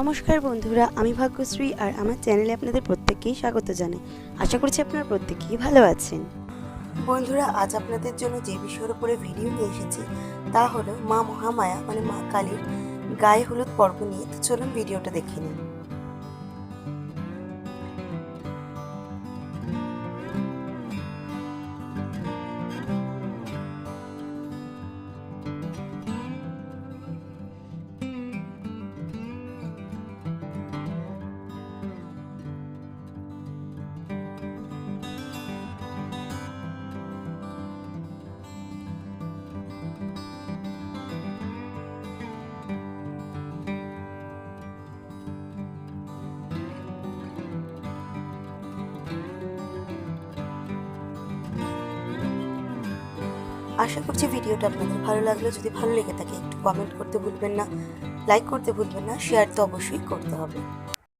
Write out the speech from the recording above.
নমস্কার বন্ধুরা, আমি ভাগ্যশ্রী আর আমার চ্যানেলে আপনাদের প্রত্যেককেই স্বাগত জানাই। আশা করছি আপনারা প্রত্যেকেই ভালো আছেন। বন্ধুরা, আজ আপনাদের জন্য যে বিষয়ের উপরে ভিডিও নিয়ে এসেছি, তা হলো মা মহামায়া মানে মা কালীর গায়ে হলুদ পর্ব নিয়ে। তো চলুন ভিডিওটা দেখে নিন আশা করছি ভিডিওটা আপনাদের ভালো লাগল। যদি ভালো লেগে থাকে, একটু কমেন্ট করতে ভুলবেন না লাইক করতে ভুলবেন না শেয়ার তো অবশ্যই করতে হবে।